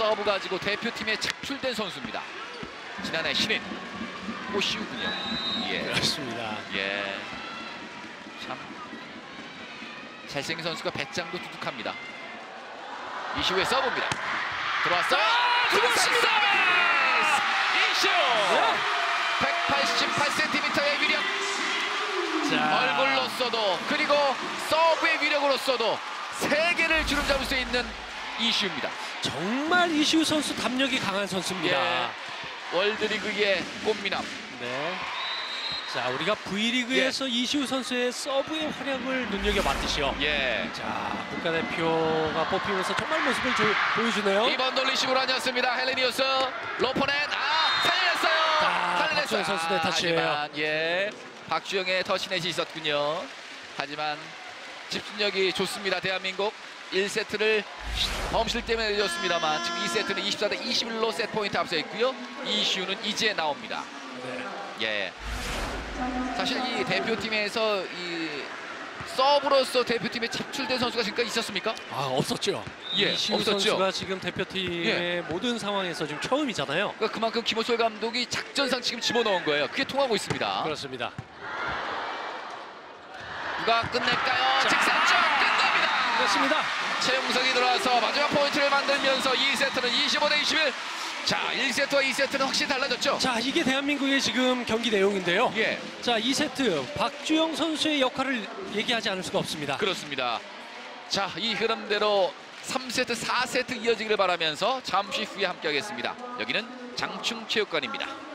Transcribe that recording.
서브 가지고 대표팀에 착출된 선수입니다. 지난해 신인 꼬시우군요. 예. 그렇습니다. 예. 참 잘생긴 선수가 배짱도 두둑합니다. 이시우의 서브입니다. 들어왔어요. 들어왔습니다. 이시우. 188cm의 위력. 자, 얼굴로 써도 그리고 서브의 위력으로 써도 세 개를 주름 잡을 수 있는 이시우입니다. 정말 이시우 선수 담력이 강한 선수입니다. 예. 월드리그의 꽃미남. 네. 자, 우리가 V리그에서 예. 이시우 선수의 서브의 활약을 눈여겨봤듯이요. 예. 자, 국가대표가 뽑히면서 정말 모습을 조- 보여주네요. 이번 돌리시브로 아니었습니다. 헬레니우스 로퍼넨 아 살려냈어요. 아, 살려냈어요. 박주영 선수의 터치예요. 하지만 예 박주영의 터치넷이 있었군요. 하지만 집중력이 좋습니다. 대한민국 1세트를 범실 때문에 내줬습니다만 지금 2세트는 24대 21로 세트 포인트 앞서 있고요. 이슈는 이제 나옵니다. 네. 예. 사실 이 대표팀에서 이 서브로서 대표팀에 착출된 선수가 지금까지 있었습니까? 아, 없었죠. 예, 없었죠. 선수가 지금 대표팀의 예. 모든 상황에서 지금 처음이잖아요. 그러니까 그만큼 김호철 감독이 작전상 지금 집어넣은 거예요. 그게 통하고 있습니다. 그렇습니다. 누가 끝낼까요? 자. 직선점 끝납니다. 그렇습니다. 최용석이 들어와서 마지막 포인트를 만들면서 2세트는 25대 21. 자, 1세트와 2세트는 확실히 달라졌죠? 자, 이게 대한민국의 지금 경기 내용인데요. 예, 자, 2세트 박주영 선수의 역할을 얘기하지 않을 수가 없습니다. 그렇습니다. 자, 이 흐름대로 3세트, 4세트 이어지기를 바라면서 잠시 후에 함께하겠습니다. 여기는 장충체육관입니다.